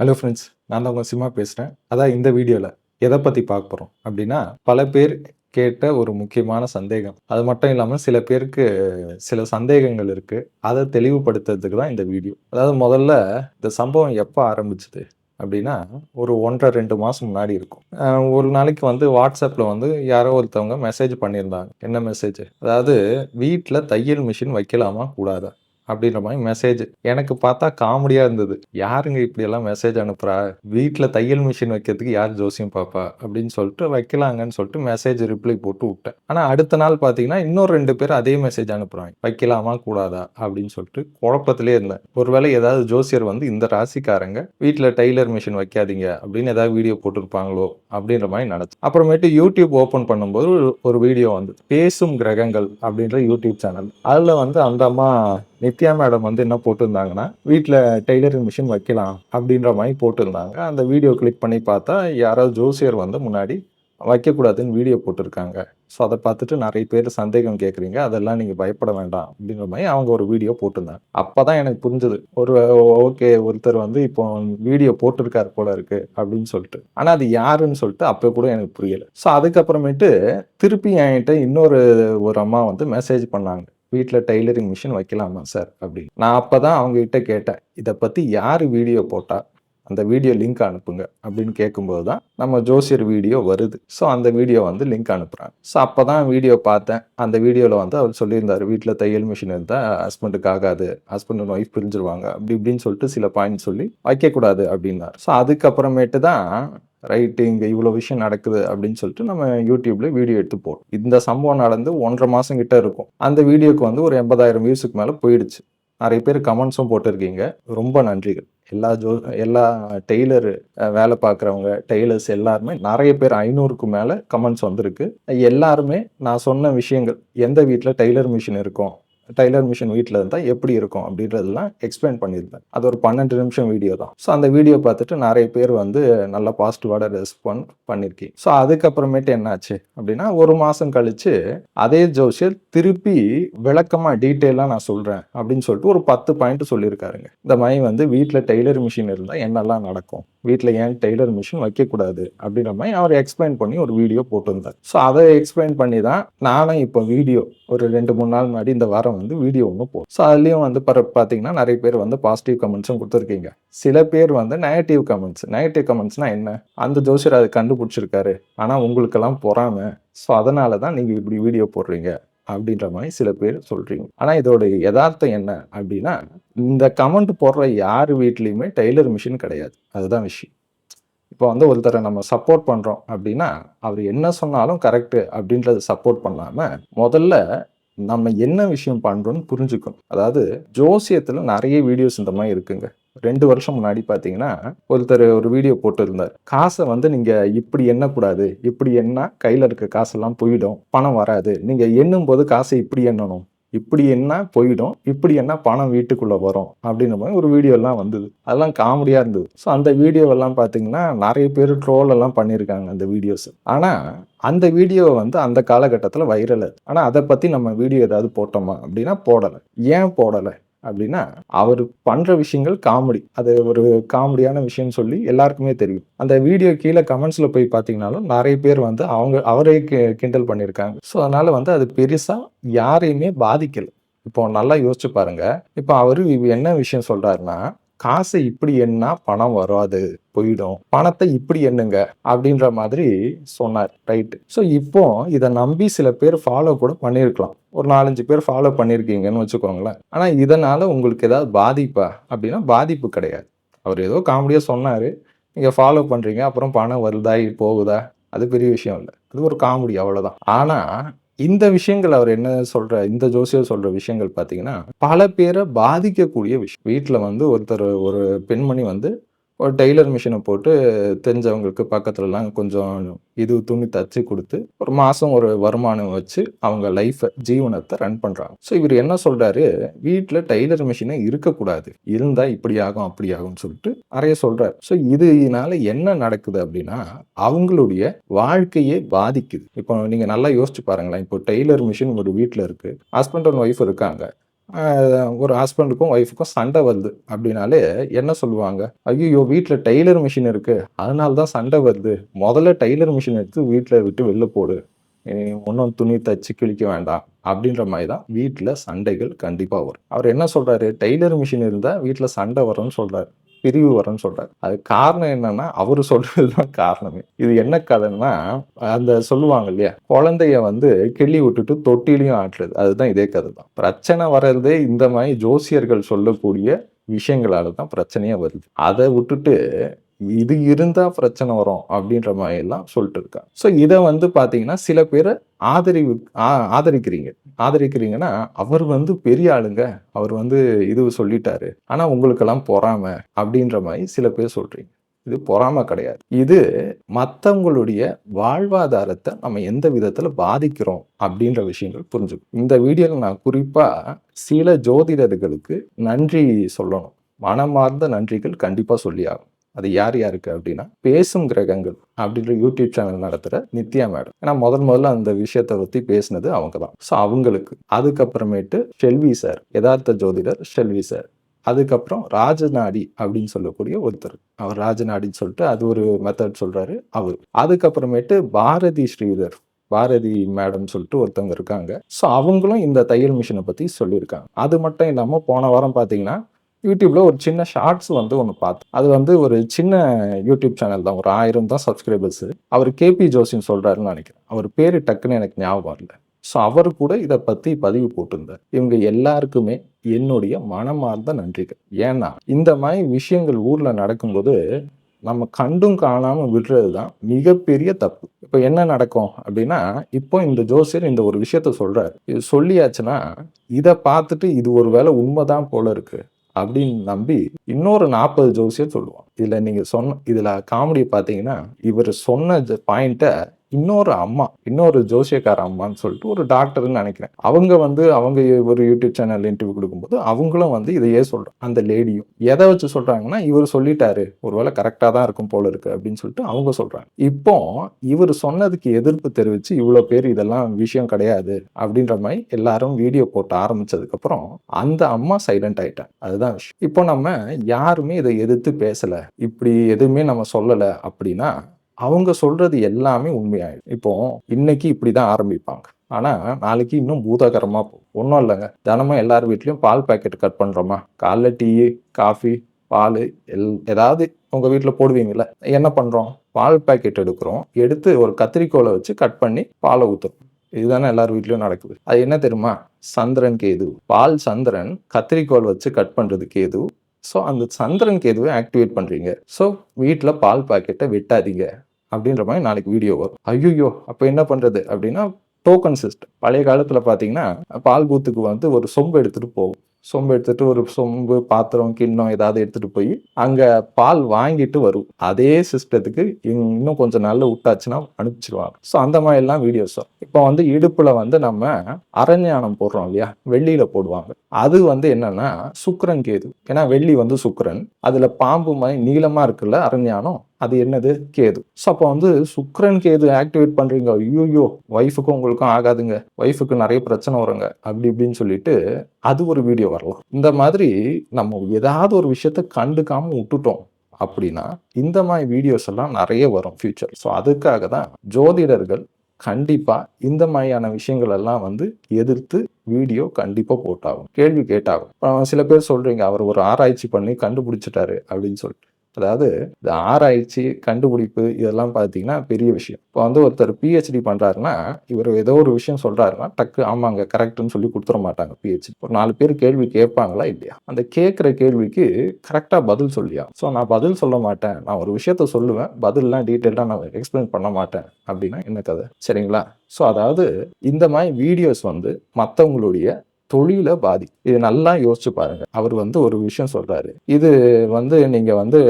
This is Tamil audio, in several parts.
ஹலோ ஃப்ரெண்ட்ஸ் நான் தான் உங்கள் சிம்மா பேசுகிறேன் அதான் இந்த வீடியோவில் எதை பற்றி பார்க்க போகிறோம் அப்படின்னா பல பேர் கேட்ட ஒரு முக்கியமான சந்தேகம். அது மட்டும் இல்லாமல் சில பேருக்கு சில சந்தேகங்கள் இருக்குது அதை தெளிவுபடுத்துறதுக்கு தான் இந்த வீடியோ. அதாவது முதல்ல இந்த சம்பவம் எப்போ ஆரம்பிச்சது அப்படின்னா ஒரு ஒன்றரை ரெண்டு மாதம் முன்னாடி இருக்கும். ஒரு நாளைக்கு வந்து வாட்ஸ்அப்பில் வந்து யாரோ ஒருத்தவங்க மெசேஜ் பண்ணியிருந்தாங்க. என்ன மெசேஜ் அதாவது வீட்டில் தையல் மிஷின் வைக்கலாமா? கூடாதா? அப்படின்ற மாதிரி மெசேஜ் எனக்கு பார்த்தா காமெடியாக இருந்தது. யாருங்க இப்படியெல்லாம் மெசேஜ் அனுப்புகிறா வீட்டில் தையல் மிஷின் வைக்கிறதுக்கு யார் ஜோசியம் பாப்பா? அப்படின்னு சொல்லிட்டு வைக்கலாங்கன்னு சொல்லிட்டு மெசேஜ் ரிப்ளை போட்டு விட்டேன். ஆனால் அடுத்த நாள் பார்த்தீங்கன்னா இன்னொரு ரெண்டு பேர் அதே மெசேஜ் அனுப்புகிறாங்க வைக்கலாமா கூடாதா? அப்படின்னு சொல்லிட்டு குழப்பத்திலே இருந்தேன். ஒருவேளை ஏதாவது ஜோசியர் வந்து இந்த ராசிக்காரங்க வீட்டில் டெய்லர் மிஷின் வைக்காதீங்க அப்படின்னு ஏதாவது வீடியோ போட்டிருப்பாங்களோ அப்படின்ற மாதிரி நினச்சி அப்புறமேட்டு யூடியூப் ஓப்பன் பண்ணும்போது ஒரு- ஒரு வீடியோ வந்து பேசும் கிரகங்கள் அப்படின்ற யூடியூப் சேனல் அதில் வந்து அந்த அம்மா நித்யா மேடம் வந்து என்ன போட்டிருந்தாங்கன்னா வீட்டில் டெய்லரிங் மிஷின் வைக்கலாம் அப்படின்ற மாதிரி போட்டிருந்தாங்க. அந்த வீடியோ கிளிக் பண்ணி பார்த்தா யாராவது ஜோசியர் வந்து முன்னாடி வைக்கக்கூடாதுன்னு வீடியோ போட்டிருக்காங்க. ஸோ அதை பார்த்துட்டு நிறைய பேர் சந்தேகம் கேட்குறீங்க. அதெல்லாம் நீங்கள் பயப்பட வேண்டாம் அப்படின்ற மாதிரி அவங்க ஒரு வீடியோ போட்டிருந்தாங்க. அப்போ தான் எனக்கு புரிஞ்சுது. ஒரு ஓகே ஒருத்தர் வந்து இப்போ வீடியோ போட்டிருக்காரு போல இருக்கு அப்படின்னு சொல்லிட்டு. ஆனால் அது யாருன்னு சொல்லிட்டு அப்போ கூட எனக்கு புரியல. ஸோ அதுக்கப்புறமேட்டு திருப்பி என்கிட்ட இன்னொரு ஒரு அம்மா வந்து மெசேஜ் பண்ணாங்க. வீட்டில் டெய்லரிங் மிஷின் வைக்கலாமா சார் அப்படின்னு. நான் அப்போ தான் அவங்ககிட்ட கேட்டேன் இதை பற்றி யார் வீடியோ போட்டால் அந்த வீடியோ லிங்க் அனுப்புங்க அப்படின்னு கேட்கும்போது தான் நம்ம ஜோசியர் வீடியோ வருது. ஸோ அந்த வீடியோ வந்து லிங்க் அனுப்புகிறாங்க ஸோ அப்போ தான் வீடியோ பார்த்தேன். அந்த வீடியோவில் வந்து அவர் சொல்லியிருந்தார் வீட்டில் தையல் மிஷின் இருந்தால் ஹஸ்பண்டுக்கு ஆகாது ஹஸ்பண்ட் அண்ட் ஒய்ஃப் பிரிஞ்சிருவாங்க அப்படி இப்படின்னு சொல்லிட்டு சில பாயிண்ட் சொல்லி வைக்கக்கூடாது அப்படின்னார். ஸோ அதுக்கப்புறமேட்டு தான் ரைட்டு இங்கே இவ்வளோ விஷயம் நடக்குது அப்படின்னு சொல்லிட்டு நம்ம யூடியூப்ல வீடியோ எடுத்து போட்டோம். இந்த சம்பவம் நடந்து ஒன்றரை மாதம் கிட்ட இருக்கும். அந்த வீடியோக்கு வந்து ஒரு எண்பதாயிரம் வியூஸுக்கு மேலே போயிடுச்சு. நிறைய பேர் கமெண்ட்ஸும் போட்டிருக்கீங்க. ரொம்ப நன்றிகள். எல்லா ஜோ எல்லா டெய்லரு வேலை பார்க்குறவங்க டெய்லர்ஸ் எல்லாருமே நிறைய பேர் ஐநூறுக்கு மேலே கமெண்ட்ஸ் வந்திருக்கு. எல்லாருமே நான் சொன்ன விஷயங்கள் எந்த வீட்டில் டெய்லர் மிஷின் இருக்கும்? டைலர் மிஷின் வீட்டில் இருந்தால் எப்படி இருக்கும் அப்படின்றதெல்லாம் எக்ஸ்பிளைன் பண்ணியிருந்தேன். அது ஒரு பன்னெண்டு நிமிஷம் வீடியோ தான். ஸோ அந்த வீடியோ பார்த்துட்டு நிறைய பேர் வந்து நல்ல பாசிட்டிவாக ரெஸ்பாண்ட் பண்ணியிருக்கீங்க ஸோ அதுக்கப்புறமேட்டு என்னாச்சு அப்படின்னா ஒரு மாதம் கழித்து அதே ஜோசியர் திருப்பி விளக்கமாக டீட்டெயிலாக நான் சொல்கிறேன் அப்படின்னு சொல்லிட்டு ஒரு பத்து பாயிண்ட் சொல்லியிருக்காருங்க. இந்த மாதிரி வந்து வீட்டில் டெய்லர் மிஷின் இருந்தால் என்னெல்லாம் நடக்கும்? வீட்டில் ஏன் டெய்லர் மிஷின் வைக்கக்கூடாது அப்படின்ற மாதிரி அவர் எக்ஸ்பிளைன் பண்ணி ஒரு வீடியோ போட்டிருந்தார். ஸோ அதை எக்ஸ்பிளைன் பண்ணி தான் நானும் இப்போ வீடியோ ஒரு ரெண்டு மூணு நாள் முன்னாடி இந்த வாரம் வந்து வீடியோ ஒன்று போடும். ஸோ அதுலேயும் வந்து பர பார்த்தீங்கன்னா நிறைய பேர் வந்து பாசிட்டிவ் கமெண்ட்ஸும் கொடுத்துருக்கீங்க. சில பேர் வந்து நெகட்டிவ் கமெண்ட்ஸ் நெகட்டிவ் கமெண்ட்ஸ்னால் என்ன? அந்த ஜோசியர் அதை கண்டுபிடிச்சிருக்காரு. ஆனால் உங்களுக்கெல்லாம் பொறாமல் ஸோ அதனால தான் நீங்கள் இப்படி வீடியோ போடுறீங்க அப்படின்ற மாதிரி சில பேர் சொல்கிறீங்க ஆனால் இதோட யதார்த்தம் என்ன அப்படின்னா இந்த கமெண்ட் போடுற யார் வீட்லேயுமே டெய்லர் மிஷின் கிடையாது. அதுதான் விஷயம். இப்போ வந்து ஒருத்தரை நம்ம சப்போர்ட் பண்ணுறோம் அப்படின்னா அவர் என்ன சொன்னாலும் கரெக்டு அப்படின்றத சப்போர்ட் பண்ணாமல் முதல்ல நம்ம என்ன விஷயம் பண்ணுறோன்னு புரிஞ்சுக்கணும். அதாவது ஜோசியத்தில் நிறைய வீடியோஸ் இந்த மாதிரி இருக்குங்க. ரெண்டு வருஷம் முன்னாடி பார்த்தீங்கன்னா ஒருத்தர் ஒரு வீடியோ போட்டிருந்தார். காசை வந்து நீங்கள் இப்படி எண்ணக்கூடாது. இப்படி எண்ணா கையில் இருக்க காசெல்லாம் போயிடும். பணம் வராது. நீங்கள் எண்ணும் போது காசை இப்படி எண்ணணும். இப்படி என்ன போயிடும்? இப்படி என்ன பணம் வீட்டுக்குள்ள வரும்? அப்படின்ற மாதிரி ஒரு வீடியோ எல்லாம் வந்தது. அதெல்லாம் காமெடியா இருந்தது. ஸோ அந்த வீடியோவெல்லாம் பார்த்தீங்கன்னா நிறைய பேர் ட்ரோல் எல்லாம் பண்ணியிருக்காங்க அந்த வீடியோஸ் ஆனால் அந்த வீடியோ வந்து அந்த காலகட்டத்தில் வைரல் ஆனால் அதை பற்றி நம்ம வீடியோ ஏதாவது போட்டோமா? அப்படின்னா போடலை. ஏன் போடலை? அப்படின்னா அவர் பண்ற விஷயங்கள் காமெடி. அது ஒரு காமெடியான விஷயம் சொல்லி எல்லாருக்குமே தெரியும். அந்த வீடியோ கீழே கமெண்ட்ஸ்ல போய் பார்த்தீங்கனாலும் நிறைய பேர் வந்து அவங்க அவரே கி- கிண்டல் பண்ணியிருக்காங்க. ஸோ அதனால வந்து அது பெருசா யாரையுமே பாதிக்கல. இப்போ நல்லா யோசிச்சு பாருங்க. இப்போ அவரு என்ன விஷயம் சொல்றாருன்னா காசை இப்படி எண்ணா பணம் வராது போயிடும். பணத்தை இப்படி எண்ணுங்க அப்படின்ற மாதிரி சொன்னார். ரைட்டு ஸோ இப்போ இதை நம்பி சில பேர் ஃபாலோ கூட பண்ணியிருக்கலாம். ஒரு நாலஞ்சு பேர் ஃபாலோ பண்ணியிருக்கீங்கன்னு வச்சுக்கோங்களேன். ஆனால் இதனால் உங்களுக்கு ஏதாவது பாதிப்பா? அப்படின்னா பாதிப்பு கிடையாது. அவர் ஏதோ காமெடியாக சொன்னார். நீங்கள் ஃபாலோ பண்ணுறீங்க அப்புறம் பணம் வருதா போகுதா? அது பெரிய விஷயம் இல்லை. அது ஒரு காமெடி அவ்வளோதான் ஆனால் இந்த விஷயங்கள் அவர் என்ன சொல்ற இந்த ஜோசியர் சொல்ற விஷயங்கள் பார்த்தீங்கன்னா பல பேரை பாதிக்கக்கூடிய விஷயம். வீட்டில் வந்து ஒருத்தர் ஒரு பெண்மணி வந்து ஒரு டெய்லர் மிஷினை போட்டு தெரிஞ்சவங்களுக்கு பக்கத்துலலாம் கொஞ்சம் இது துணி தச்சு கொடுத்து ஒரு மாதம் ஒரு வருமானம் வச்சு அவங்க லைஃப்பை ஜீவனத்தை ரன் பண்ணுறாங்க ஸோ இவர் என்ன சொல்கிறாரு வீட்டில் டெய்லர் மிஷினே இருக்கக்கூடாது. இருந்தால் இப்படி ஆகும் அப்படி ஆகும்னு சொல்லிட்டு நிறைய சொல்கிறார் ஸோ இதனால என்ன நடக்குது அப்படின்னா அவங்களுடைய வாழ்க்கையே பாதிக்குது. இப்போ நீங்கள் நல்லா யோசிச்சு பாருங்களேன். இப்போ டெய்லர் மிஷின் ஒரு வீட்டில் இருக்குது ஹஸ்பண்ட் அண்ட் ஒய்ஃப் இருக்காங்க. ஒரு ஹஸ்பண்டுக்கும் ஒய்ஃபுக்கும் சண்டை வருது. அப்படின்னாலே என்ன சொல்லுவாங்க? ஐயோ வீட்டில் டெய்லர் மிஷின் இருக்குது அதனால தான் சண்டை வருது. முதல்ல டெய்லர் மிஷின் எடுத்து வீட்டில் விட்டு வெளில போடு. ஒன்றும் துணி தச்சு கிழிக்க வேண்டாம். அப்படின்ற மாதிரி தான் வீட்டில் சண்டைகள் கண்டிப்பாக வரும். அவர் என்ன சொல்கிறாரு டெய்லர் மிஷின் இருந்தால் வீட்டில் சண்டை வரும்னு சொல்கிறாரு பிரிவு வரும்னு சொல்றாரு. அது காரணம் என்னன்னா அவர் சொல்றது தான் காரணமே. இது என்ன கதைன்னா அந்த சொல்லுவாங்க இல்லையா? குழந்தைய வந்து கிள்ளி விட்டுட்டு தொட்டிலையும் ஆட்டுறது. அதுதான் இதே கதை தான். பிரச்சனை வர்றதே இந்த மாதிரி ஜோசியர்கள் சொல்லக்கூடிய விஷயங்களால தான் பிரச்சனையே வருது. அதை விட்டுட்டு இது இருந்தால் பிரச்சனை வரும் அப்படின்ற மாதிரி எல்லாம் சொல்லிட்டு இருக்காங்க. ஸோ இதை வந்து பார்த்தீங்கன்னா சில பேரை ஆதரிவு ஆ- ஆதரிக்கிறீங்க. ஆதரிக்கிறீங்கன்னா அவர் வந்து பெரிய ஆளுங்க. அவர் வந்து இது சொல்லிட்டாரு. ஆனால் உங்களுக்கெல்லாம் பொறாம அப்படின்ற மாதிரி சில பேர் சொல்கிறீங்க இது பொறாம கிடையாது. இது மற்றவங்களுடைய வாழ்வாதாரத்தை நம்ம எந்த விதத்தில் பாதிக்கிறோம் அப்படின்ற விஷயங்கள் புரிஞ்சுக்கும் இந்த வீடியோவில் நான் குறிப்பாக சில ஜோதிடர்களுக்கு நன்றி சொல்லணும். மனமார்ந்த நன்றிகள் கண்டிப்பாக சொல்லி ஆகும் அது யார் யாருக்கு அப்படின்னா பேசும் கிரகங்கள் அப்படின்ற யூடியூப் சேனல் நடத்துகிற நித்யா மேடம் ஏன்னா முதல் முதல்ல அந்த விஷயத்தை பற்றி பேசினது அவங்க தான். ஸோ அவங்களுக்கு. அதுக்கப்புறமேட்டு ஷெல்வி சார் யதார்த்த ஜோதிடர் ஷெல்வி சார் அதுக்கப்புறம் ராஜநாடி அப்படின்னு சொல்லக்கூடிய ஒருத்தர். அவர் ராஜநாடின்னு சொல்லிட்டு அது ஒரு மெத்தட் சொல்கிறாரு அவர். அதுக்கப்புறமேட்டு பாரதி ஸ்ரீதர் பாரதி மேடம் சொல்லிட்டு ஒருத்தவங்க இருக்காங்க. ஸோ அவங்களும் இந்த தையல் மிஷினை பற்றி சொல்லியிருக்காங்க. அது மட்டும் இல்லாமல் போன வாரம் பார்த்தீங்கன்னா யூடியூப்ல ஒரு சின்ன ஷார்ட்ஸ் வந்து ஒன்று பார்த்தேன் அது வந்து ஒரு சின்ன யூடியூப் சேனல் தான். ஒரு ஆயிரம் தான் சப்ஸ்கிரைபர்ஸ். அவர் கேபி ஜோசின்னு சொல்றாருன்னு நினைக்கிறேன். அவர் பேர் டக்குன்னு எனக்கு ஞாபகம் இல்லை ஸோ அவர் கூட இதை பற்றி பதிவு போட்டிருந்தார். இவங்க எல்லாருக்குமே என்னுடைய மனமார்ந்த நன்றிகள். ஏன்னா இந்த மாதிரி விஷயங்கள் ஊரில் நடக்கும்போது நம்ம கண்டும் காணாமல் விடுறது தான் மிகப்பெரிய தப்பு. இப்போ என்ன நடக்கும் அப்படின்னா இப்போ இந்த ஜோசியர் இந்த ஒரு விஷயத்த சொல்கிறார் இது சொல்லியாச்சுன்னா இதை பார்த்துட்டு இது ஒரு வேளை உண்மைதான் போல இருக்குது அப்படின்னு நம்பி இன்னொரு நாற்பது ஜோசியர் சொல்லுவான் இதில் நீங்கள் சொன்ன இதில் காமெடி பார்த்தீங்கன்னா இவர் சொன்ன பாயிண்ட்டை இன்னொரு அம்மா இன்னொரு ஜோசியக்கார அம்மான்னு சொல்லிட்டு ஒரு டாக்டர்னு நினைக்கிறேன். அவங்க வந்து அவங்க ஒரு யூடியூப் சேனல் இன்டர்வியூ கொடுக்கும்போது அவங்களும் வந்து இதையே சொல்கிறோம் அந்த லேடியும். எதை வச்சு சொல்கிறாங்கன்னா இவர் சொல்லிட்டாரு ஒருவேளை கரெக்டாக தான் இருக்கும் போல இருக்கு அப்படின்னு சொல்லிட்டு அவங்க சொல்கிறாங்க இப்போ இவர் சொன்னதுக்கு எதிர்ப்பு தெரிவித்து இவ்வளோ பேர் இதெல்லாம் விஷயம் கிடையாது அப்படின்ற மாதிரி எல்லாரும் வீடியோ போட்டு ஆரம்பிச்சதுக்கப்புறம் அந்த அம்மா சைலண்ட் ஆயிட்டாங்க. அதுதான் விஷயம். இப்போ நம்ம யாருமே இதை எதிர்த்து பேசலை. இப்படி எதுவுமே நம்ம சொல்லலை அப்படின்னா அவங்க சொல்றது எல்லாமே உண்மையாயிடும். இப்போ இன்னைக்கு இப்படிதான் ஆரம்பிப்பாங்க. ஆனா நாளைக்கு இன்னும் பூதாகரமாக போகும் ஒன்றும் இல்லைங்க. தினமும் எல்லார் வீட்லயும் பால் பாக்கெட் கட் பண்றோமா? காலைல டீ காஃபி பால் எல் ஏதாவது உங்க வீட்டில் போடுவீங்கல்ல. என்ன பண்றோம்? பால் பாக்கெட் எடுக்கிறோம். எடுத்து ஒரு கத்திரிக்கோலை வச்சு கட் பண்ணி பாலை ஊத்துறோம். இதுதானே எல்லார் வீட்லயும் நடக்குது. அது என்ன தெரியுமா? சந்திரன் கேது. பால் சந்திரன் கத்திரிக்கோல் வச்சு கட் பண்றது கேது. ஸோ அந்த சந்திரன் கேதுவை ஆக்டிவேட் பண்றீங்க. ஸோ வீட்டில் பால் பாக்கெட்டை வெட்டாதீங்க. அப்படின்ற மாதிரி நாளைக்கு வீடியோ வரும். ஐயோ அப்போ என்ன பண்ணுறது அப்படின்னா டோக்கன் சிஸ்டம் பழைய காலத்தில் பார்த்தீங்கன்னா பால் பூத்துக்கு வந்து ஒரு சொம்பு எடுத்துகிட்டு போகும். சொம்பு எடுத்துட்டு ஒரு சொம்பு பாத்திரம் கிண்ணம் ஏதாவது எடுத்துட்டு போய் அங்க பால் வாங்கிட்டு வரும். அதே சிஸ்டத்துக்கு இன்னும் கொஞ்சம் நாள்ல விட்டாச்சுன்னா அனுப்பிச்சிருவாங்க. ஸோ அந்த மாதிரி எல்லாம் வீடியோஸ் இப்போ வந்து இடுப்புல வந்து நம்ம அரஞானம் போடுறோம் இல்லையா? வெள்ளியில போடுவாங்க. அது வந்து என்னன்னா சுக்கரன் கேது. ஏன்னா வெள்ளி வந்து சுக்கரன். அதுல பாம்பு மாதிரி நீளமா இருக்குல்ல அரஞானம் அது என்னது? கேது. ஸோ அப்போ வந்து சுக்ரன் கேது ஆக்டிவேட் பண்ணுறீங்க ஐயோயோ ஒய்ஃபுக்கும் உங்களுக்கும் ஆகாதுங்க. ஒய்ஃபுக்கு நிறைய பிரச்சனை வருங்க. அப்படி இப்படின்னு சொல்லிட்டு அது ஒரு வீடியோ வரலாம். இந்த மாதிரி நம்ம ஏதாவது ஒரு விஷயத்த கண்டுக்காம விட்டுட்டோம் அப்படின்னா இந்த மாதிரி வீடியோஸ் எல்லாம் நிறைய வரும் ஃபியூச்சர் ஸோ அதுக்காக தான் ஜோதிடர்கள் கண்டிப்பாக இந்த மாதிரியான விஷயங்கள் எல்லாம் வந்து எதிர்த்து வீடியோ கண்டிப்பாக போட்டாகும் கேள்வி கேட்டாகும் சில பேர் சொல்கிறீங்க அவர் ஒரு ஆராய்ச்சி பண்ணி கண்டுபிடிச்சிட்டாரு அப்படின்னு சொல்லிட்டு. அதாவது இந்த ஆராய்ச்சி கண்டுபிடிப்பு இதெல்லாம் பார்த்தீங்கன்னா பெரிய விஷயம். இப்போ வந்து ஒருத்தர் பிஹெச்டி பண்ணுறாருன்னா இவர் ஏதோ ஒரு விஷயம் சொல்கிறாருன்னா டக்கு ஆமாங்க கரெக்டுன்னு சொல்லி கொடுத்துட மாட்டாங்க பிஹெச்டி ஒரு நாலு பேர் கேள்வி கேட்பாங்களா இல்லையா? அந்த கேட்குற கேள்விக்கு கரெக்டாக பதில் சொல்லியா? ஸோ நான் பதில் சொல்ல மாட்டேன். நான் ஒரு விஷயத்த சொல்லுவேன். பதில்லாம் டீட்டெயிலாக நான் எக்ஸ்பிளைன் பண்ண மாட்டேன் அப்படின்னா என்ன கதை? சரிங்களா? ஸோ அதாவது இந்த மாதிரி வீடியோஸ் வந்து மற்றவங்களுடைய தொழிலை பாதி. இது நல்லா யோசிச்சு பாருங்க. அவர் வந்து ஒரு விஷயம் சொல்றாரு. இது வந்து நீங்க வந்து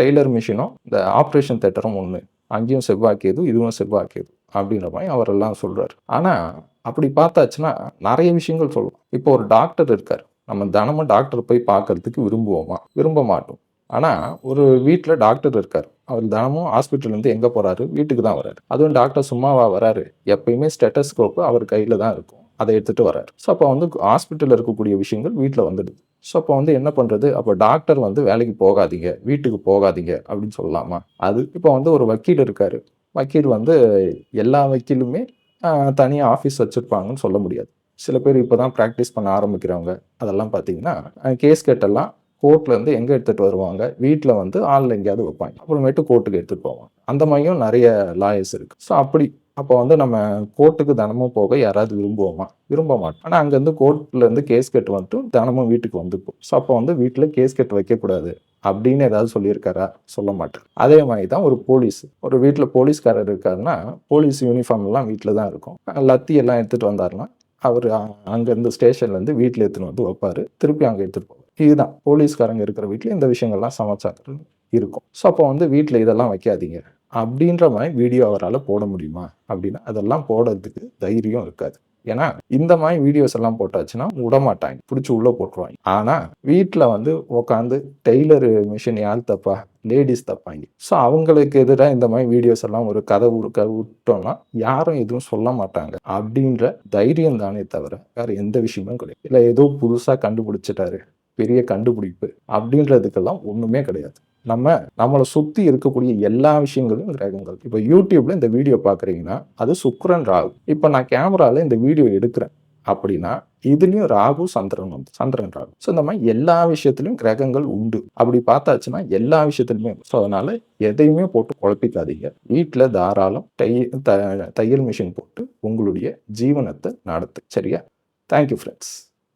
டெய்லர் மிஷினும் இந்த ஆப்ரேஷன் தேட்டரும் ஒன்று அங்கேயும் செவ்வாக்கியது இதுவும் செவ்வாக்கியது அப்படின்ற மாதிரி அவரெல்லாம் சொல்றாரு. ஆனா அப்படி பார்த்தாச்சுன்னா நிறைய விஷயங்கள் சொல்லுவோம் இப்போ ஒரு டாக்டர் இருக்கார். நம்ம தினமும் டாக்டர் போய் பார்க்கறதுக்கு விரும்புவோமா? விரும்ப மாட்டோம். ஆனா ஒரு வீட்டில் டாக்டர் இருக்கார். அவர் தினமும் ஹாஸ்பிட்டல்லேருந்து எங்கே போகிறாரு போறாரு? வீட்டுக்கு தான் வராரு. அதுவும் டாக்டர் சும்மாவா வராரு. எப்பயுமே ஸ்டெட்டஸ்கோப்பு அவர் கையில தான் இருக்கும். அதை எடுத்துகிட்டு வரார் ஸோ அப்போ வந்து ஹாஸ்பிட்டலில் இருக்கக்கூடிய விஷயங்கள் வீட்டில் வந்துடுது. ஸோ அப்போ வந்து என்ன பண்ணுறது அப்போ டாக்டர் வந்து வேலைக்கு போகாதீங்க வீட்டுக்கு போகாதீங்க அப்படின்னு சொல்லலாமா? அது இப்போ வந்து ஒரு வக்கீல் இருக்கார். வக்கீல் வந்து எல்லா வக்கீலுமே தனியாக ஆஃபீஸ் வச்சுருப்பாங்கன்னு சொல்ல முடியாது. சில பேர் இப்போ தான் ப்ராக்டிஸ் பண்ண ஆரம்பிக்கிறவங்க அதெல்லாம் பார்த்தீங்கன்னா கேஸ் கேட்டெல்லாம் கோர்ட்லேருந்து எங்கே எடுத்துகிட்டு வருவாங்க? வீட்டில் வந்து ஆளில் எங்கேயாவது வைப்பாங்க. அப்புறமேட்டு கோர்ட்டுக்கு எடுத்துகிட்டு போவாங்க. அந்த மாதிரியும் நிறைய லாயர்ஸ் இருக்குது ஸோ அப்படி அப்போ வந்து நம்ம கோர்ட்டுக்கு தினமும் போக யாராவது விரும்புவோமா? விரும்ப மாட்டோம். ஆனால் அங்கேருந்து கோர்ட்லேருந்து கேஸ் கட்டு வந்துட்டு தினமும் வீட்டுக்கு வந்துப்போம். ஸோ அப்போ வந்து வீட்டில் கேஸ் கட்டு வைக்கக்கூடாது அப்படின்னு ஏதாவது சொல்லியிருக்காரா? சொல்ல மாட்டார். அதே மாதிரி தான் ஒரு போலீஸ். ஒரு வீட்டில் போலீஸ்காரர் இருக்காருன்னா போலீஸ் யூனிஃபார்ம் எல்லாம் வீட்டில் தான் இருக்கும். லத்தி எல்லாம் எடுத்துகிட்டு வந்தாருன்னா அவர் அங்கேருந்து ஸ்டேஷன்லேருந்து வீட்டில் எடுத்துன்னு வந்து வைப்பார். திருப்பி அங்கே எடுத்துகிட்டு போவார். இதுதான். போலீஸ்காரங்க இருக்கிற வீட்டில் இந்த விஷயங்கள்லாம் சமாச்சாரம் இருக்கும். ஸோ அப்போ வந்து வீட்டில் இதெல்லாம் வைக்காதீங்க. அப்படின்ற மாதிரி வீடியோ அவரால் போட முடியுமா? அப்படின்னா அதெல்லாம் போடுறதுக்கு தைரியம் இருக்காது. ஏன்னா இந்த மாதிரி வீடியோஸ் எல்லாம் போட்டாச்சுன்னா விடமாட்டாங்க. பிடிச்சி உள்ளே போட்டுருவாங்க. ஆனால் வீட்டில் வந்து உட்காந்து டெய்லர் மிஷின் யார் தப்பா? லேடிஸ் தப்பாங்க. ஸோ அவங்களுக்கு எதிராக இந்த மாதிரி வீடியோஸ் எல்லாம் ஒரு கதை உருக்க விட்டோம்னா யாரும் எதுவும் சொல்ல மாட்டாங்க. அப்படின்ற தைரியம் தானே தவிர வேறு எந்த விஷயமும் கிடையாது. இல்லை ஏதோ புதுசாக கண்டுபிடிச்சிட்டாரு. பெரிய கண்டுபிடிப்பு. அப்படின்றதுக்கெல்லாம் ஒன்றுமே கிடையாது. நம்ம நம்மளை சுற்றி இருக்கக்கூடிய எல்லா விஷயங்களும் கிரகங்கள். இப்போ யூடியூப்பில் இந்த வீடியோ பார்க்குறீங்கன்னா அது சுக்ரன் ராகு. இப்போ நான் கேமராவில் இந்த வீடியோ எடுக்கிறேன் அப்படின்னா இதுலயும் ராகு சந்திரன் வந்து சந்திரன் ராகு. ஸோ இந்த மாதிரி எல்லா விஷயத்துலையும் கிரகங்கள் உண்டு. அப்படி பார்த்தாச்சுன்னா எல்லா விஷயத்துலையுமே ஸோ அதனால எதையுமே போட்டு குழப்பிக்காதீங்க. வீட்டில் தாராளம் தை த தையல் மிஷின் போட்டு உங்களுடைய ஜீவனத்தை நடத்து. சரியா? Thank you friends